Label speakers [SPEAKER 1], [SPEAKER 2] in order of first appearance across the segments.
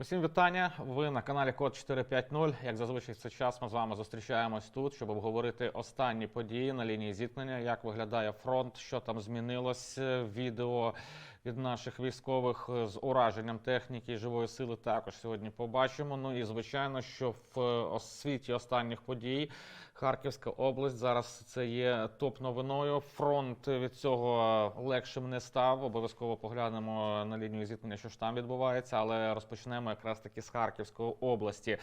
[SPEAKER 1] Усім вітання. Ви на каналі Код 450. Як зазвичай в цей час ми з вами зустрічаємось тут, щоб обговорити останні події на лінії зіткнення, як виглядає фронт, що там змінилось. Е, Відео від наших військових е, з ураженням техніки і живої сили також сьогодні побачимо. Ну і звичайно, що в е, освіті останніх подій Харківська область зараз це є топ новиною. Фронт від цього легшим не став. Обов'язково поглянемо на лінію зіткнення, що ж там відбувається, але розпочнемо якраз таки з Харківської області.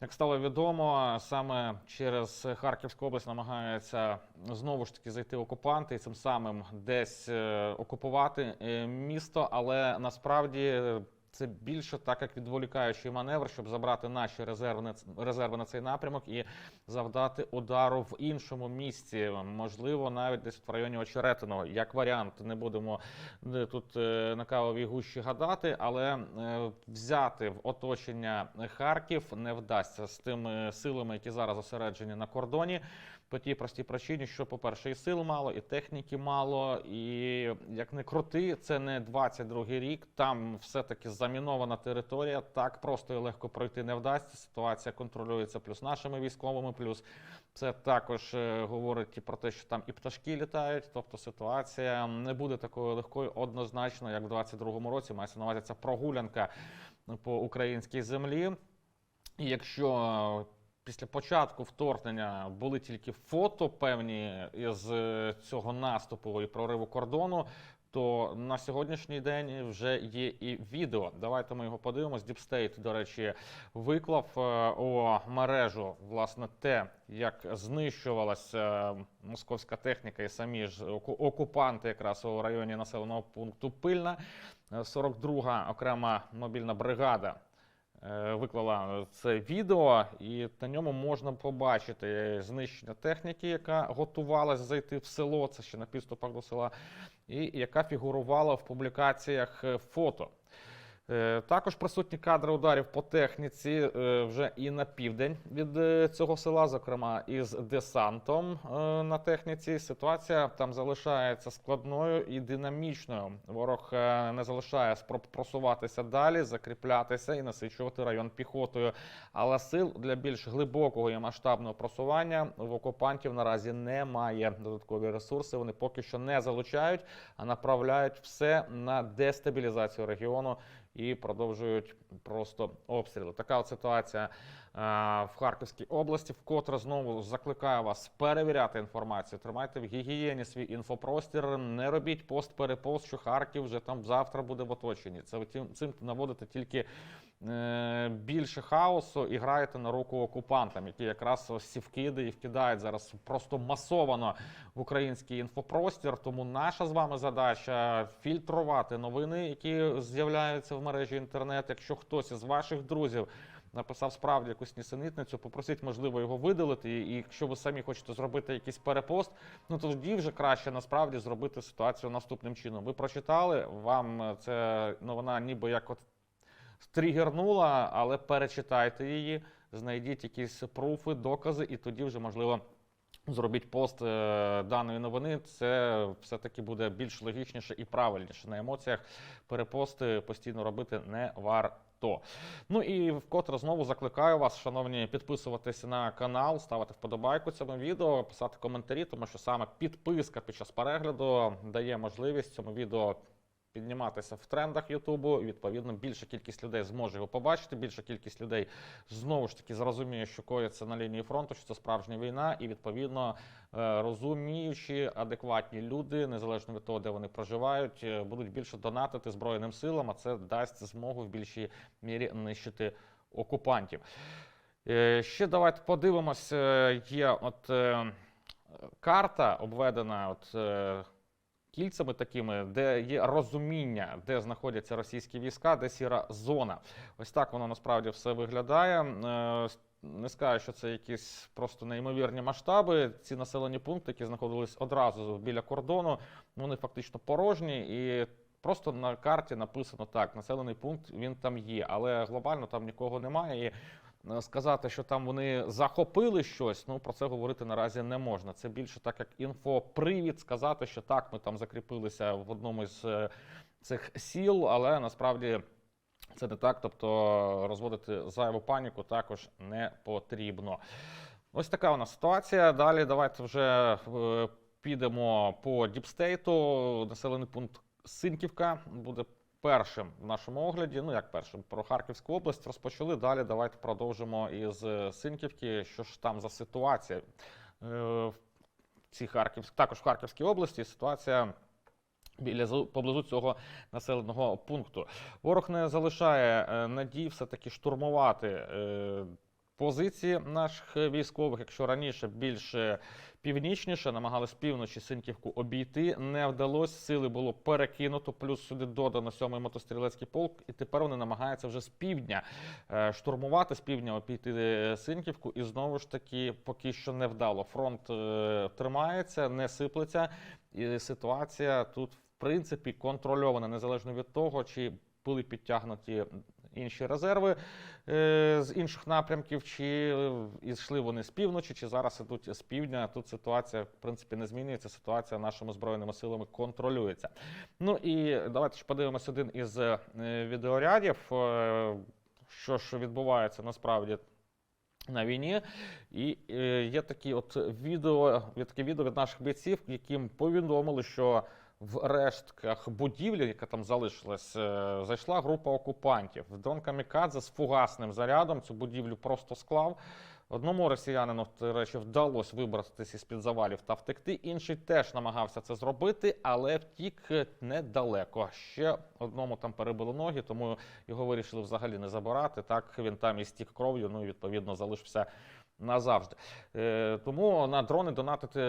[SPEAKER 1] Як стало відомо, саме через Харківську область намагаються знову ж таки зайти окупанти і цим самим десь е, окупувати е, місто, але насправді. Це більше так як відволікаючий маневр, щоб забрати наші резерви на резерви на цей напрямок і завдати удару в іншому місці, можливо, навіть десь в районі Очеретиного. Як варіант, не будемо е, тут е, на кавовій гущі гадати, але е, взяти в оточення Харків не вдасться з тими силами, які зараз зосереджені на кордоні. По тій простій причині, що, по-перше, і сил мало, і техніки мало, і як не крути, це не 22-й рік. Там все-таки замінована територія. Так просто і легко пройти не вдасться. Ситуація контролюється плюс нашими військовими, плюс це також е, говорить і про те, що там і пташки літають. Тобто ситуація не буде такою легкою однозначно, як в 22-му році. Мається на увазі ця прогулянка по українській землі. І якщо після початку вторгнення були тільки фото певні із е, цього наступу і прориву кордону, то на сьогоднішній день вже є і відео. Давайте ми його подивимось. State, до речі, виклав е, у мережу власне те, як знищувалася е, московська техніка і самі ж окупанти, якраз у районі населеного пункту Пильна. Е, 42-га окрема мобільна бригада виклала це відео, і на ньому можна побачити знищення техніки, яка готувалась зайти в село. Це ще на підступах до села, і яка фігурувала в публікаціях е, фото. Е, Також присутні кадри ударів по техніці е, вже і на південь від е, цього села, зокрема із десантом на техніці. Ситуація там залишається складною і динамічною. Ворог не залишає спроб просуватися далі, закріплятися і насичувати район піхотою. Але сил для більш глибокого і масштабного просування в окупантів наразі немає. Додаткові ресурси вони поки що не залучають, а направляють все на дестабілізацію регіону і продовжують просто обстріли. Така от ситуація в Харківській області. Вкотре знову закликаю вас перевіряти інформацію. Тримайте в гігієні свій інфопростір. Не робіть пост-перепост, що Харків вже там завтра буде в оточенні. Це цим наводите тільки е, більше хаосу і граєте на руку окупантам, які якраз ось вкиди і вкидають зараз просто масовано в український інфопростір. Тому наша з вами задача фільтрувати новини, які з'являються в мережі інтернет. Якщо хтось із ваших друзів написав справді якусь нісенітницю, попросіть, можливо, його видалити. І якщо ви самі хочете зробити якийсь перепост, ну тоді вже краще насправді зробити ситуацію наступним чином. Ви прочитали, вам це новина ніби як от тригернула, але перечитайте її, знайдіть якісь пруфи, докази, і тоді вже можливо. Зробіть пост е, даної новини, це все-таки буде більш логічніше і правильніше. На емоціях перепости постійно робити не варто. Ну і вкотре знову закликаю вас, шановні, підписуватися на канал, ставити вподобайку цьому відео, писати коментарі, тому що саме підписка під час перегляду дає можливість цьому відео підніматися в трендах Ютубу. Відповідно більша кількість людей зможе його побачити. Більша кількість людей знову ж таки зрозуміє, що коїться на лінії фронту, що це справжня війна, і відповідно е, розуміючі, адекватні люди, незалежно від того, де вони проживають, е, будуть більше донатити збройним силам, а це дасть змогу в більшій мірі нищити окупантів. Е, Ще давайте подивимось. Є от карта обведена. От кільцями такими, де є розуміння, де знаходяться російські війська, де сіра зона. Ось так воно насправді все виглядає. Е, Не скажу, що це якісь просто неймовірні масштаби. Ці населені пункти, які знаходились одразу біля кордону, вони фактично порожні і. Просто на карті написано так: населений пункт він там є, але глобально там нікого немає. І сказати, що там вони захопили щось, ну про це говорити наразі не можна. Це більше так, як інфопривід сказати, що так, ми там закріпилися в одному з е, цих сіл, але насправді Це не так, тобто розводити зайву паніку також не потрібно. Ось така у нас ситуація. Далі давайте вже е, підемо по Діпстейту. Населений пункт Синківка буде першим в нашому огляді. Ну як першим про Харківську область розпочали. Далі давайте продовжимо із е, Синківки. Що ж там за ситуація? Е, В цій Харківській, також в Харківській області ситуація. Біля зу- поблизу цього населеного пункту ворог не залишає надії, надій все-таки штурмувати е, позиції наших військових. Якщо раніше більше північніше намагались півночі Синківку обійти, не вдалося. Сили було перекинуто. Плюс сюди додано сьомий мотострілецький полк, і тепер вони намагаються вже з півдня е, штурмувати, з півдня обійти е, Синківку. І знову ж таки, поки що не вдало. Фронт е, тримається, не сиплеться, і ситуація тут, в принципі, контрольована, незалежно від того, чи були підтягнуті інші резерви е, з інших напрямків, чи е, йшли вони з півночі, чи зараз ідуть з півдня. Тут ситуація, в принципі, не змінюється. Ситуація нашими збройними силами контролюється. Ну і давайте ж подивимось один із е, відеорядів, що ж відбувається насправді. На війні, і є такі от відео, є таке відео від наших бійців, яким повідомили, що в рештках будівлі, яка там залишилась, е, зайшла група окупантів. Дрон Камікадзе з фугасним зарядом цю будівлю просто склав. Одному росіянину, до речі, вдалося вибратися з-під завалів та втекти. Інший теж намагався це зробити, але втік е, недалеко. Ще одному там перебили ноги, тому його вирішили взагалі не забирати. Так він там і стік кров'ю, ну і відповідно залишився назавжди. Е, тому на дрони донатити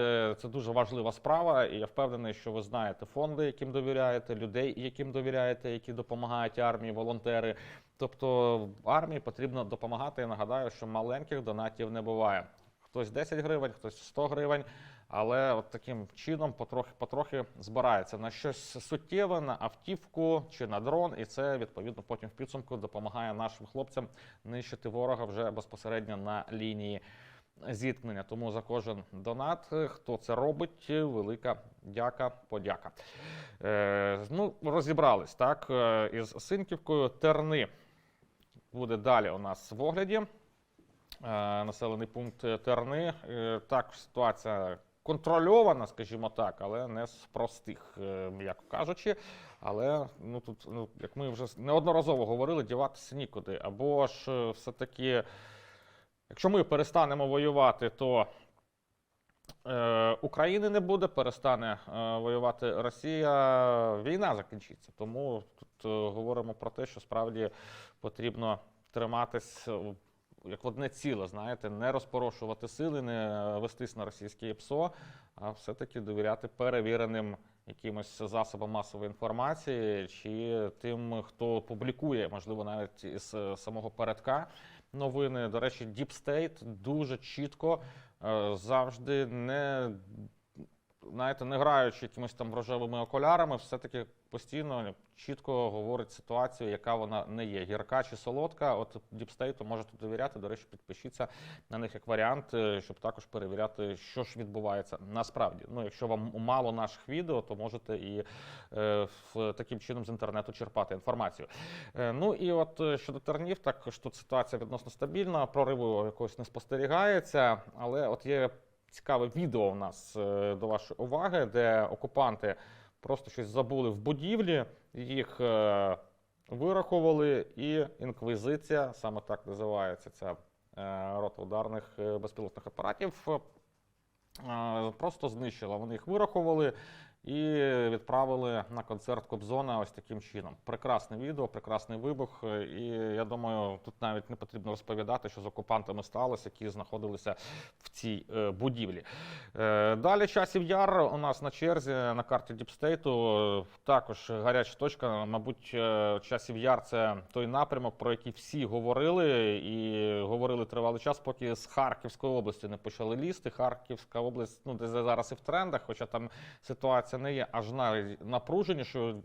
[SPEAKER 1] це дуже важлива справа, і я впевнений, що ви знаєте фонди, яким довіряєте, людей, яким довіряєте, які допомагають армії, волонтери. Тобто армії потрібно допомагати. Я нагадаю, що маленьких донатів не буває. Хтось 10 гривень, хтось 100 гривень. Але от таким чином потрохи потрохи збирається на щось суттєве, на автівку чи на дрон, і це відповідно потім в підсумку допомагає нашим хлопцям нищити ворога вже безпосередньо на лінії зіткнення. Тому за кожен донат, хто це робить, велика дяка, подяка. Е, ну, розібрались так е, із Синківкою. Терни буде далі у нас в огляді. Е, населений пункт Терни. Е, Так, ситуація контрольована, скажімо так, але не з простих, е, м'яко кажучи. Але ну тут, ну як ми вже неодноразово говорили, діватися нікуди. Або ж е, все-таки, якщо ми перестанемо воювати, то е, України не буде, перестане е, воювати Росія, війна закінчиться. Тому тут е, говоримо про те, що справді потрібно триматись як одне ціле, знаєте, не розпорошувати сили, не вестись на російське ПСО, а все-таки довіряти перевіреним якимось засобам масової інформації чи тим, хто публікує, можливо, навіть із е, самого передка новини. До речі, Deep State дуже чітко е, завжди не. Знаєте, не граючи якимись там рожевими окулярами, все-таки постійно чітко говорить ситуацію, яка вона не є. Гірка чи солодка. От Діпстейту можете довіряти. До речі, підпишіться на них як варіант, е, щоб також перевіряти, що ж відбувається насправді. Ну, якщо вам мало наших відео, то можете і е, таким чином з інтернету черпати інформацію. Е, ну і от е, щодо тернів, також тут ситуація відносно стабільна, прориву якогось не спостерігається, але от є цікаве відео у нас е, до вашої уваги, де окупанти просто щось забули в будівлі, їх е, вирахували, і інквізиція, саме так називається ця е, рота ударних безпілотних апаратів, просто знищила. Вони їх вирахували і відправили на концерт Кобзона ось таким чином. Прекрасне відео, прекрасний вибух. е, І я думаю, тут навіть не потрібно розповідати, що з окупантами сталося, які знаходилися в цій е, будівлі. Е, Далі часів яр у нас на черзі на карті Діпстейту. Також гаряча точка. Мабуть, часів яр це той напрямок, про який всі говорили, і говорили тривалий час, поки з Харківської області не почали лізти. Харківська область, ну де зараз і в трендах, хоча там ситуація не є аж навіть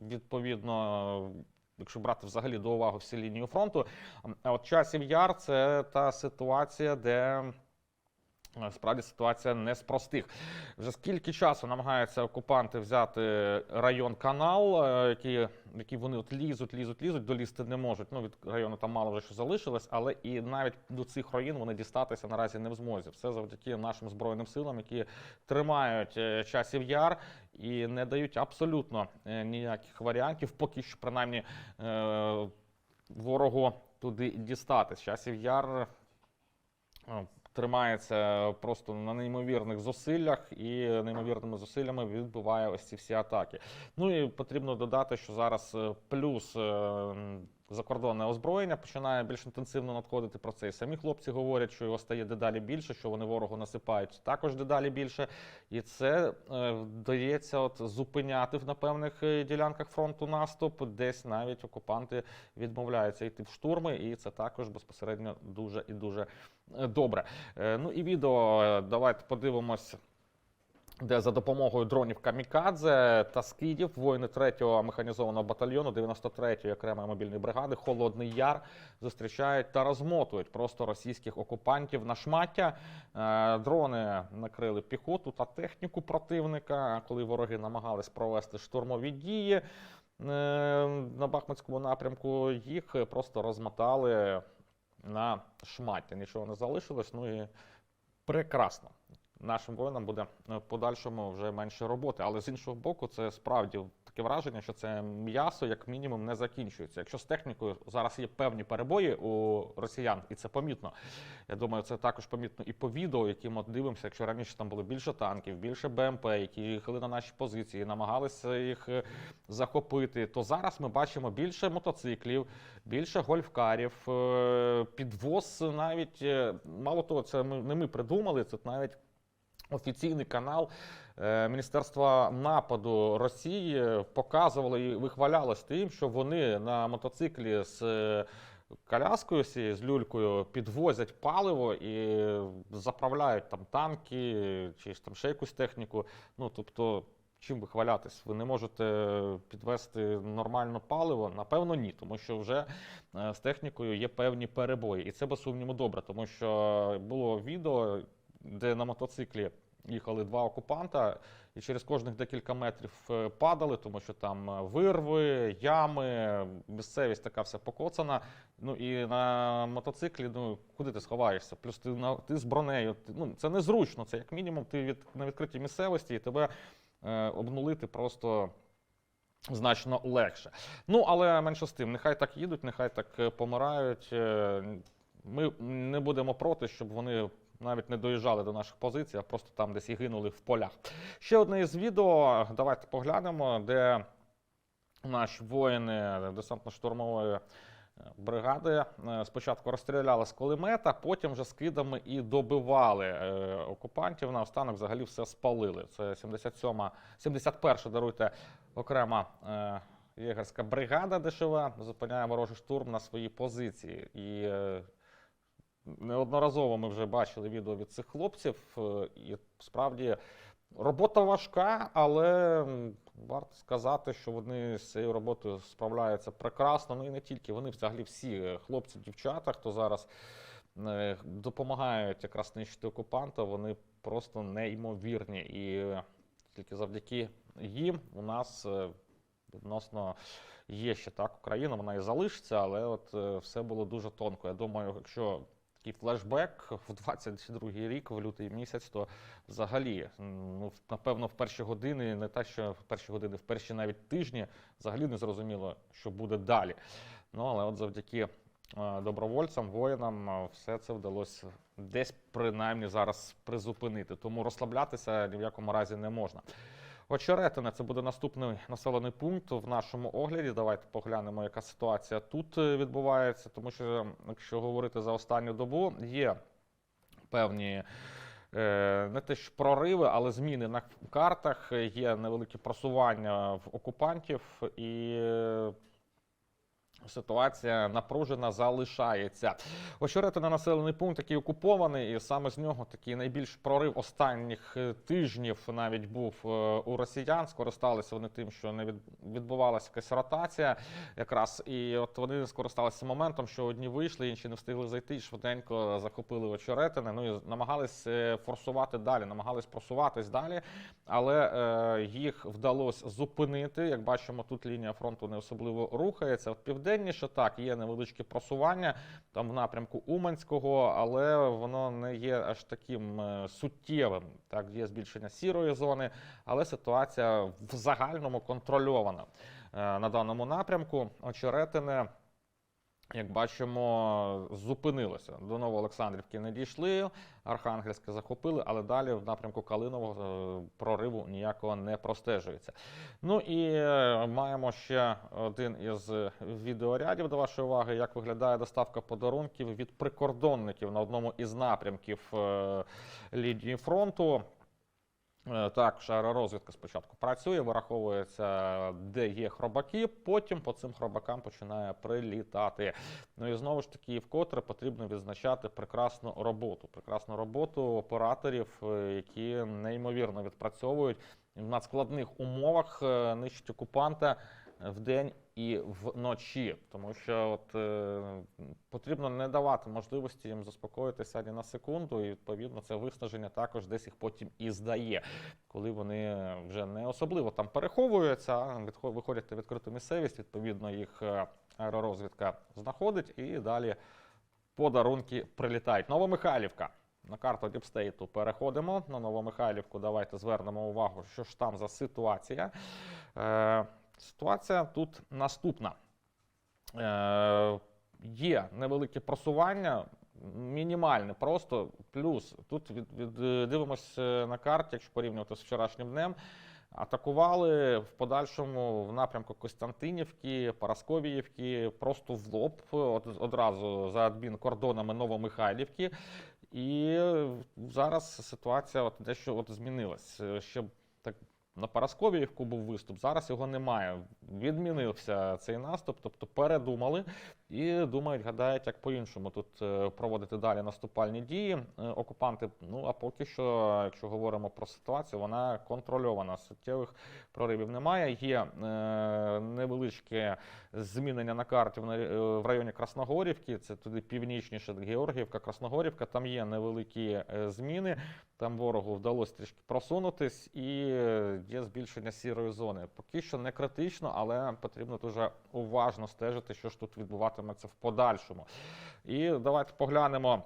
[SPEAKER 1] відповідно. Якщо брати взагалі до уваги всі лінії фронту, а от часів яр це та ситуація, де Справді ситуація не з простих. Вже скільки часу намагаються окупанти взяти район канал, е, який, який вони от лізуть, лізуть, лізуть, долізти не можуть. Ну від району там мало вже що залишилось, але і навіть до цих руїн вони дістатися наразі не в змозі. Все завдяки нашим збройним силам, які тримають е, часів яр і не дають абсолютно е, ніяких варіантів, поки що принаймні е, ворогу туди дістатись. Часів яр. Тримається просто на неймовірних зусиллях і неймовірними зусиллями відбуває ось ці всі атаки. Ну і потрібно додати, що зараз е, плюс е, закордонне озброєння починає більш інтенсивно надходити про це. І самі хлопці говорять, що його стає дедалі більше, що вони ворогу насипають також дедалі більше. І це е, вдається от зупиняти на певних е, ділянках фронту наступ, десь навіть окупанти відмовляються йти в штурми, і це також безпосередньо дуже і дуже е, добре. Е, Ну і відео е, давайте подивимось. Де за допомогою дронів Камікадзе та скидів воїни 3-го механізованого батальйону 93-ї окремої мобільної бригади Холодний Яр зустрічають та розмотують просто російських окупантів на шмаття. Е, Дрони накрили піхоту та техніку противника, коли вороги намагались провести штурмові дії е, на Бахмутському напрямку. Їх просто розмотали на шмаття. Нічого не залишилось. Ну і прекрасно. Нашим воїнам буде е, в подальшому вже менше роботи. Але з іншого боку, це справді таке враження, що це м'ясо, як мінімум, не закінчується. Якщо з технікою зараз є певні перебої у росіян, і це помітно. Я думаю, це також помітно і по відео, які ми дивимося. Якщо раніше там було більше танків, більше БМП, які їхали на наші позиції, намагалися їх е, захопити, то зараз ми бачимо більше мотоциклів, більше гольфкарів, е, підвоз навіть мало того, це ми не ми придумали, це навіть офіційний канал е, Міністерства нападу Росії показували і вихвалялось тим, що вони на мотоциклі з е, коляскою з люлькою підвозять паливо і заправляють там танки чи там ще якусь техніку. Ну тобто. Чим вихвалятись? Ви не можете підвести нормально паливо? Напевно, ні, тому що вже е, з технікою є певні перебої. І це без сумніву добре, тому що було відео, де на мотоциклі їхали два окупанта, і через кожних декілька метрів е, падали, тому що там е, вирви, ями, місцевість така вся покоцана. Ну і на мотоциклі, ну куди ти сховаєшся? Плюс ти на ти з бронею. Ти, ну це незручно. Це як мінімум, ти від на відкритій місцевості і тебе е, обнулити просто. Значно легше. Ну, але менше з тим, нехай так їдуть, нехай так е, помирають. Ми не будемо проти, щоб вони навіть не доїжджали до наших позицій, а просто там десь і гинули в полях. Ще одне із відео. Давайте поглянемо, де наші воїни десантно-штурмової е, бригади е, спочатку розстріляли з кулемета, потім вже скидами і добивали е, окупантів. Наостанок взагалі все спалили. Це 77-ма, 71-ша, даруйте, окрема єгерська бригада дешева зупиняє ворожий штурм на свої позиції. І неодноразово ми вже бачили відео від цих хлопців. е, І справді робота важка, але варто сказати, що вони з цією роботою справляються прекрасно. Ну і не тільки вони, взагалі всі хлопці, дівчата, хто зараз е, допомагають якраз нищити окупанта, вони просто неймовірні. І тільки завдяки їм у нас е, відносно є ще так Україна, вона і залишиться, але от все було дуже тонко. Я думаю, якщо такий флешбек в 22-й рік, в лютий місяць, то взагалі, ну, напевно, в перші години, не те, що в перші години, в перші навіть тижні, взагалі не зрозуміло, що буде далі. Ну, але от завдяки е, добровольцям, воїнам, е, все це вдалося десь принаймні зараз призупинити. Тому розслаблятися ні в якому разі не можна. Очеретине це буде наступний населений пункт в нашому огляді. Давайте поглянемо, яка ситуація тут е, відбувається. Тому що, якщо говорити за останню добу, є певні е, не те що прориви, але зміни на картах. Є невеликі просування в окупантів, і е, Ситуація напружена залишається. Очеретина населений пункт, який окупований, і саме з нього такий найбільш прорив останніх е, тижнів навіть був е, у росіян. Скористалися вони тим, що не від- відбувалася якась ротація, якраз і от вони скористалися моментом, що одні вийшли, інші не встигли зайти, і швиденько захопили очеретини. Ну і намагались е, форсувати далі, намагались просуватись далі, але е, їх вдалося зупинити. Як бачимо, тут лінія фронту не особливо рухається. От південніше так є невеличке просування там в напрямку Уманського, але воно не є аж таким е, суттєвим. Так, є збільшення сірої зони, але ситуація в загальному контрольована е, на даному напрямку. Очеретине. Як бачимо, зупинилося. До Новоолександрівки не дійшли, Архангельське захопили, але далі в напрямку Калинового е, прориву ніякого не простежується. Ну і е, маємо ще один із відеорядів до вашої уваги, як виглядає доставка подарунків від прикордонників на одному із напрямків е, лінії фронту. Е, Так, аеророзвідка спочатку працює, вираховується, де є хробаки, потім по цим хробакам починає прилітати. Ну і знову ж таки, вкотре потрібно відзначати прекрасну роботу. Прекрасну роботу операторів, е, які неймовірно відпрацьовують в надскладних умовах, нищить нищать окупанта вдень і вночі. Тому що от, е, потрібно не давати можливості їм заспокоїтися ані на секунду, і відповідно це виснаження також десь їх потім і здає, коли вони вже не особливо там переховуються, виходять на відкриту місцевість, відповідно їх е, аеророзвідка знаходить і далі подарунки прилітають. Новомихайлівка. На карту Діпстейту переходимо на Новомихайлівку. Давайте звернемо увагу, що ж там за ситуація. Ситуація тут наступна. Е, є невелике просування, мінімальне просто. Плюс тут від, від, дивимось е, на карті, якщо порівнювати з вчорашнім днем. Атакували в подальшому в напрямку Костянтинівки, Парасковіївки, просто в лоб од, одразу за адмінкордонами Новомихайлівки. І зараз ситуація от дещо от змінилась. Е, Ще так на Парасковіївку був виступ, зараз його немає. Відмінився цей наступ, тобто передумали і думають, гадають, як по-іншому тут е, проводити далі наступальні дії е, окупанти. Ну а поки що, якщо говоримо про ситуацію, вона контрольована. Суттєвих проривів немає. Є е, невеличке змінення на карті в, районі Красногорівки. Це туди північніше Георгіївка, Красногорівка. Там є невеликі зміни. Там ворогу вдалося трішки просунутись, і є збільшення сірої зони. Поки що не критично, але потрібно дуже уважно стежити, що ж тут відбуватиметься в подальшому. І давайте поглянемо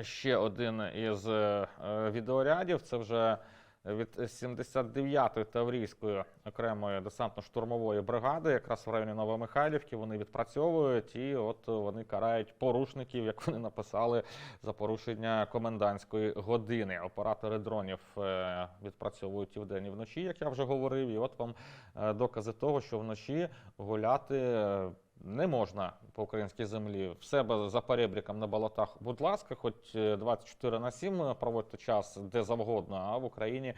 [SPEAKER 1] ще один із е, відеорядів. Це вже від 79-ї Таврійської окремої десантно-штурмової бригади, якраз в районі Новомихайлівки. Вони відпрацьовують і от вони карають порушників, як вони написали, за порушення комендантської години. Оператори дронів е, відпрацьовують і вдень, і вночі, як я вже говорив. І от вам е, докази того, що вночі гуляти. Е, Не можна по українській землі в себе за перебріком на болотах, будь ласка, хоч е, 24 на 7 проводьте час де завгодно, а в Україні е,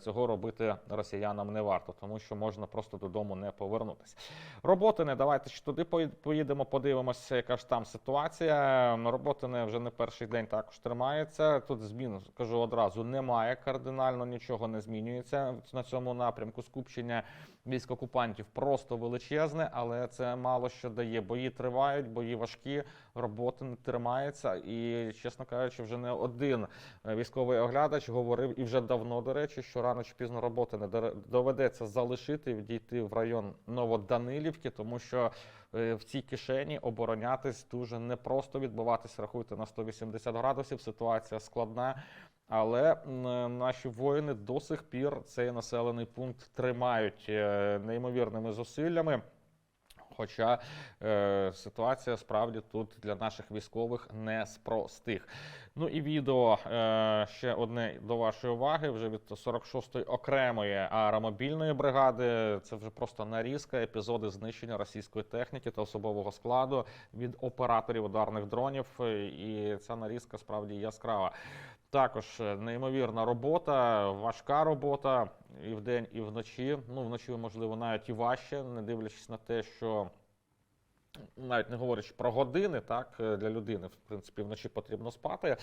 [SPEAKER 1] цього робити росіянам не варто, тому що можна просто додому не повернутися. Роботи не давайте ще туди поїдемо, подивимося, яка ж там ситуація. Роботи не вже не перший день також тримається. Тут змін кажу одразу немає. Кардинально нічого не змінюється на цьому напрямку. Скупчення військ окупантів просто величезне, але це мало що дає. Бої тривають, бої важкі, роботи не тримається. І, чесно кажучи, вже не один е, військовий оглядач говорив і вже давно, до речі, що рано чи пізно роботи не доведеться залишити, відійти в район Новоданилівки, тому що е, в цій кишені оборонятись дуже непросто відбуватись, рахуйте на 180 градусів. Ситуація складна. Але наші воїни до сих пір цей населений пункт тримають е, неймовірними зусиллями. Хоча е, ситуація справді тут для наших військових не з простих. Ну і відео е, ще одне до вашої уваги вже від 46-ї окремої аеромобільної бригади. Це вже просто нарізка, епізоди знищення російської техніки та особового складу від операторів ударних дронів. І ця нарізка справді яскрава. Також е, неймовірна робота, важка робота і вдень, і вночі. Ну, вночі, можливо, навіть і важче, не дивлячись на те, що навіть не говорячи про години, так е, для людини, в принципі, вночі потрібно спати,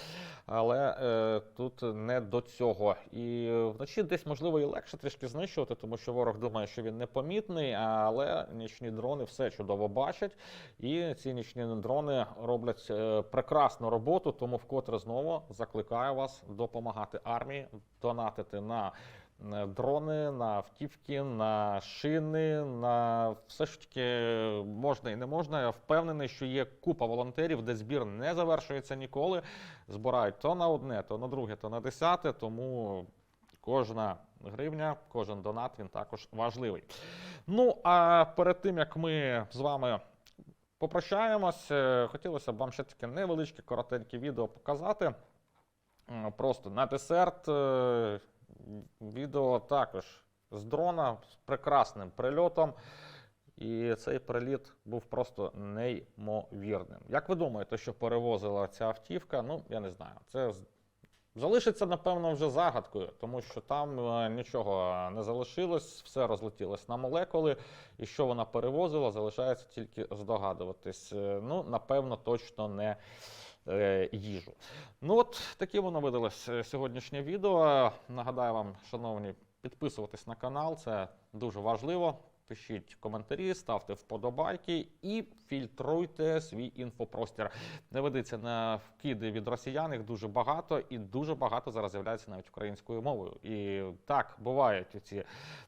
[SPEAKER 1] але е, тут не до цього. І вночі десь можливо і легше трішки знищувати, тому що ворог думає, що він непомітний, але нічні дрони все чудово бачать. І ці нічні дрони роблять е, прекрасну роботу. Тому вкотре знову закликаю вас допомагати армії, донатити на дрони, на автівки, на шини, на все ж таки можна і не можна. Я впевнений, що є купа волонтерів, де збір не завершується ніколи. Збирають то на одне, то на друге, то на десяте. Тому кожна гривня, кожен донат він також важливий. Ну а перед тим як ми з вами попрощаємось, е, хотілося б вам ще таке невеличке коротеньке відео показати. Просто на десерт е, відео також з дрона з прекрасним прильотом. І цей приліт був просто неймовірним. Як ви думаєте, що перевозила ця автівка? Ну, я не знаю. Це залишиться, напевно, вже загадкою, тому що там е, нічого не залишилось, все розлетілось на молекули. І що вона перевозила, залишається тільки здогадуватись. Е, Ну, напевно, точно не їжу. Ну от таке воно видалось е, сьогоднішнє відео. Нагадаю вам, шановні, підписуватись на канал, це дуже важливо. Пишіть коментарі, ставте вподобайки і фільтруйте свій інфопростір. Не ведіться на вкиди від росіян, їх дуже багато, і дуже багато зараз з'являється навіть українською мовою. І так бувають ці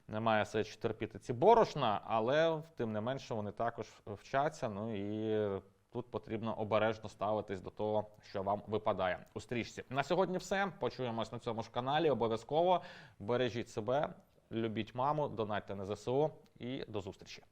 [SPEAKER 1] немає сечі терпіти ці борошна, але тим не менше вони також вчаться. Ну і тут потрібно обережно ставитись до того, що вам випадає у стрічці. На сьогодні все. Почуємось на цьому ж каналі. Обов'язково бережіть себе, любіть маму, донатьте на ЗСУ і до зустрічі.